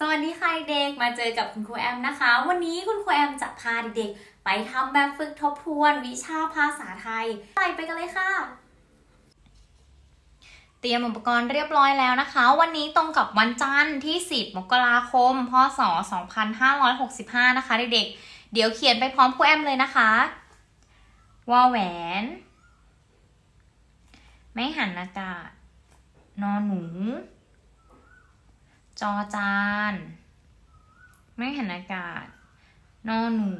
สวัสดีค่ะเด็ก มาเจอกับคุณครูแอมนะคะ วันนี้คุณครูแอมจะพาเด็กๆไปทำแบบฝึกทบทวนวิชาภาษาไทย ไปไปกันเลยค่ะ เตรียมอุปกรณ์เรียบร้อยแล้วนะคะ วันนี้ตรงกับวันจันทร์ที่ 10 มกราคม พศ 2565 นะคะเด็กๆ เดี๋ยวเขียนไปพร้อมครูแอมเลยนะคะวอแหวน ไม่หันอากาศ นอนหนู จอจาน ไม่เหันอากาศ นอหนู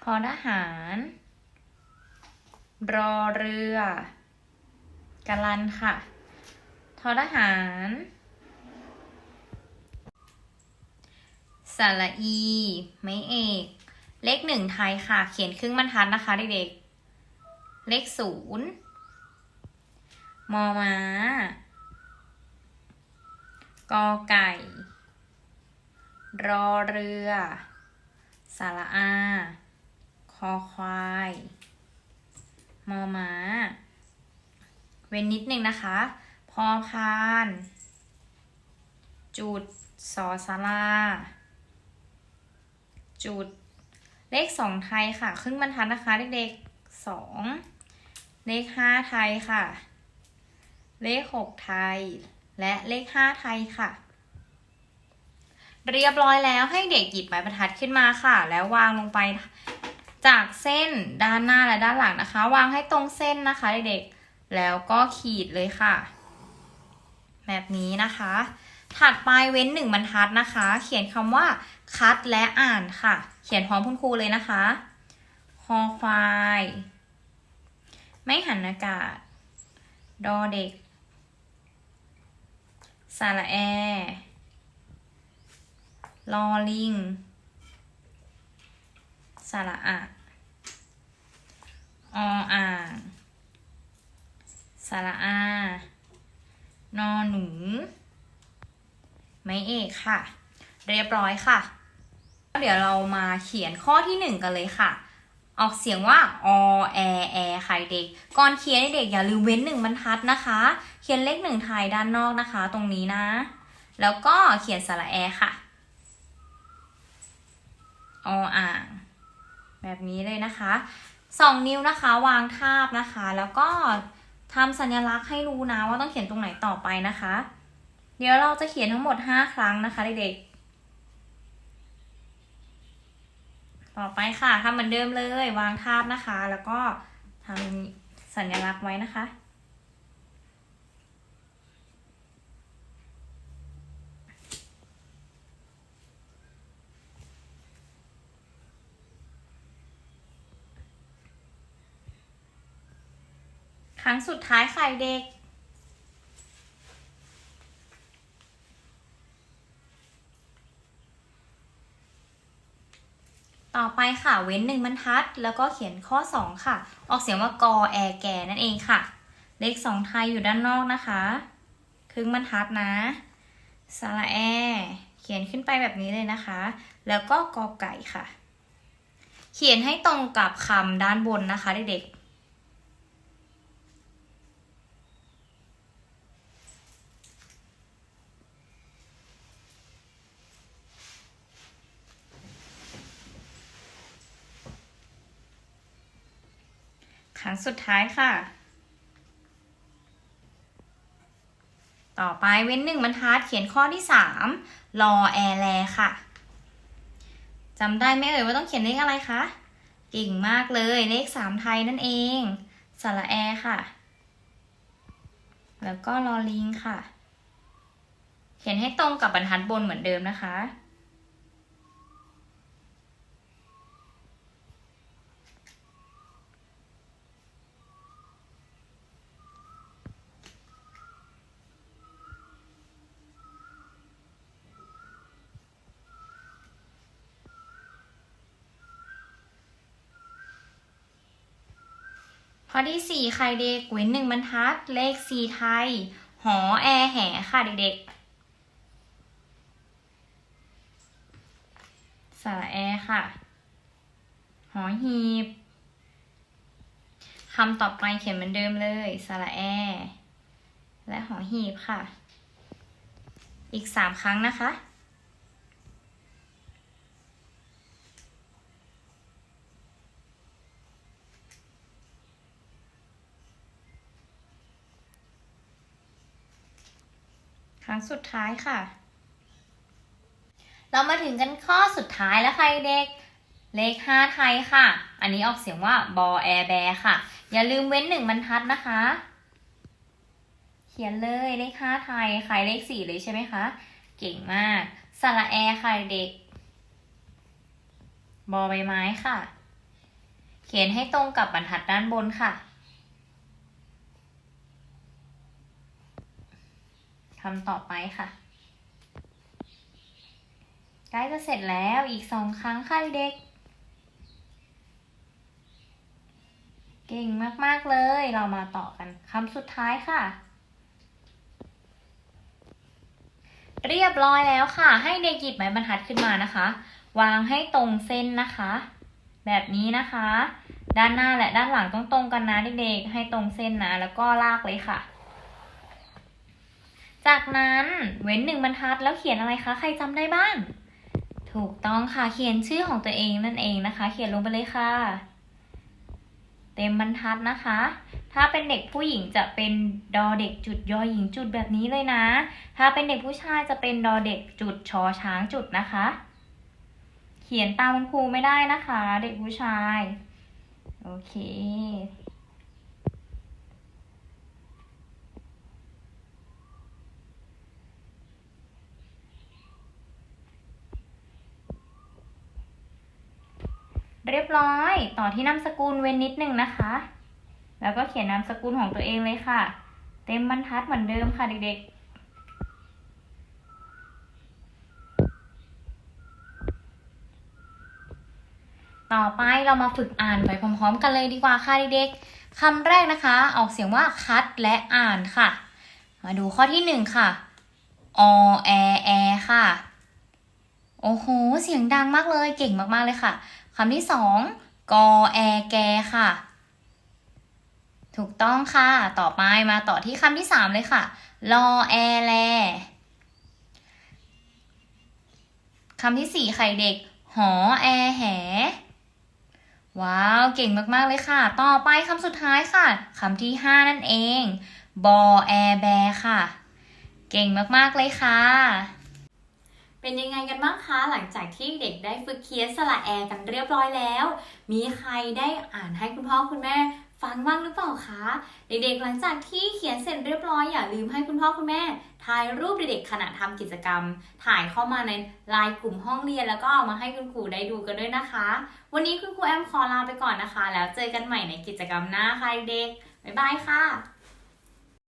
ทอทหาร รอเรือกะลันค่ะ ทอทหารสระอี ไม่เอก เลขหนึ่งไทยค่ะ เขียนครึ่งบรรทัดนะคะเด็กๆ เลขศูนย์มอม้า กอไก่ รอเรือสระอา คอควาย มอม้า เว้นนิดนึงนะคะ พอพาน จุดสอสาราจุด เลขสองไทยค่ะ ครึ่งบรรทัดนะคะเด็กๆสองเลขห้าไทยค่ะ เลขหกไทย และเลขห้าไทยค่ะ เรียบร้อยแล้วให้เด็กหยิบไม้บรรทัดขึ้นมาค่ะ แล้ววางลงไปจากเส้นด้านหน้าและด้านหลังนะคะ วางให้ตรงเส้นนะคะเด็กๆแล้วก็ขีดเลยค่ะ แบบนี้นะคะ ถัดไปเว้นหนึ่งบรรทัดนะคะ เขียนคำว่า คัดและอ่านค่ะ เขียนพร้อมคุณครูเลยนะคะคอควาย ไม่หันอากาศ ดอเด็ก สระแอ ลอลิง สระอะออ่าง สระอา นอหนู ไม่เอกค่ะ เรียบร้อยค่ะ เดี๋ยวเรามาเขียนข้อที่หนึ่งกันเลยค่ะ ออกเสียงว่าอแอแอค่ะเด็ก ก่อนเขียนเด็กอย่าลืมเว้นหนึ่งบรรทัดนะคะ ขียนเลขหนึ่งไทยด้านนอกนะคะ ตรงนี้นะ แล้วก็เขียนสระแอค่ะออ่าง แบบนี้เลยนะคะสองนิ้วนะคะ วางทาบนะคะ แล้วก็ทำสัญลักษณ์ให้รู้นะว่าต้องเขียนตรงไหนต่อไปนะคะ เดี๋ยวเราจะเขียนทั้งหมด 5 ครั้งนะคะเด็กๆ ต่อไปค่ะทำเหมือนเดิมเลย วางทาบนะคะ แล้วก็ทำสัญลักษณ์ไว้นะคะ รั้งสุดท้ายค่ะเด็ก ต่อไปค่ะเว้นหนึ่งบรรทัด แล้วก็เขียนข้อ 2 ค่ะ ออกเสียงว่ากอแอแกนั่นเองค่ะ เลขสองไทยอยู่ด้านนอกนะคะ ครึ่งบรรทัดนะสระแอ เขียนขึ้นไปแบบนี้เลยนะคะ แล้วก็กอไก่ค่ะ เขียนให้ตรงกับคำด้านบนนะคะเด็กๆ รั้งสุดท้ายค่ะ ต่อไปเว้นหนึ่งบรรทัดเขียนข้อที่สามรอแอแลค่ะจำได้ไหมเอ่ยว่าต้องเขียนเลขอะไรคะเก่งมากเลยเลขสามไทยนั่นเองสระแอค่ะ แล้วก็รอลิงค่ะ เขียนให้ตรงกับบรรทัดบนเหมือนเดิมนะคะ ข้อที่สี่ใครเด็กเว้นหนึ่งบรรทัด เลขสี่ไทย หอแอแหค่ะเด็กๆสระแอค่ะ หอหีบคำต่อไปเขียนเหมือนเดิมเลย สระแอ และหอหีบค่ะ อีกสามครั้งนะคะ รั้งสุดท้ายค่ะ เรามาถึงกันข้อสุดท้ายแล้วค่ะเด็ก เลขห้าไทยค่ะ อันนี้ออกเสียงว่าบอแอแบค่ะ อย่าลืมเว้นหนึ่งบรรทัดนะคะ เขียนเลยเลขห้าไทยใครเลขสี่เลยใช่ไหมคะ เก่งมากสระแอค่ะเด็ก บอใบไม้ค่ะ เขียนให้ตรงกับบรรทัดด้านบนค่ะ คำต่อไปค่ะ ใกล้จะเสร็จแล้วอีกสองครั้งค่ะเด็ก เก่งมากๆเลย เรามาต่อกันคำสุดท้ายค่ะ เรียบร้อยแล้วค่ะ ให้เด็กหยิบไม้บรรทัดขึ้นมานะคะ วางให้ตรงเส้นนะคะ แบบนี้นะคะ ด้านหน้าและด้านหลังต้องตรงกันนะเด็กๆ ให้ตรงเส้นนะ แล้วก็ลากเลยค่ะ จากนั้นเว้นหนึ่งบรรทัดแล้วเขียนอะไรคะใครจำได้บ้าง ถูกต้องค่ะเขียนชื่อของตัวเองนั่นเองนะคะ เขียนลงไปเลยค่ะ เต็มบรรทัดนะคะ ถ้าเป็นเด็กผู้หญิงจะเป็นดอเด็กจุดยอหญิงจุดแบบนี้เลยนะ ถ้าเป็นเด็กผู้ชายจะเป็นดอเด็กจุดชอช้างจุดนะคะ เขียนตามคุณครูไม่ได้นะคะ เด็กผู้ชาย โอเค ยบร้อย ต่อที่นามสกุลเว้นนิดหนึ่งนะคะ แล้วก็เขียนนามสกุลของตัวเองเลยค่ะ เต็มบรรทัดเหมือนเดิมค่ะเด็กๆ ต่อไปเรามาฝึกอ่านไปพร้อมๆ กันเลยดีกว่าค่ะเด็กๆคำแรกนะคะ ออกเสียงว่าคัดและอ่านค่ะ มาดูข้อที่หนึ่งค่ะอแอแอค่ะ โอ้โห เสียงดังมากเลย เก่งมากๆเลยค่ะ คำที่สองกอแอแกค่ะ ถูกต้องค่ะ ต่อไปมาต่อที่คำที่สามเลยค่ะรอแอแลคำที่สี่ไข่เด็ก หอแอแห ว้าว เก่งมาก ๆ เลยค่ะ ต่อไปคำสุดท้ายค่ะ คำที่ห้านั่นเอง บอแอแบค่ะ เก่งมาก ๆ เลยค่ะ เป็นยังไงกันบ้างคะ หลังจากที่เด็กได้ฝึกเขียนสระแอกันเรียบร้อยแล้ว มีใครได้อ่านให้คุณพ่อคุณแม่ฟังบ้างหรือเปล่าคะ เด็กๆ หลังจากที่เขียนเสร็จเรียบร้อยอย่าลืมให้คุณพ่อคุณแม่ถ่ายรูปเด็กๆขณะทำกิจกรรม ถ่ายเข้ามาในไลน์กลุ่มห้องเรียนแล้วก็เอามาให้คุณครูได้ดูกันด้วยนะคะ วันนี้คุณครูแอมขอลาไปก่อนนะคะ แล้วเจอกันใหม่ในกิจกรรมหน้าค่ะเด็กบ๊ายบายค่ะ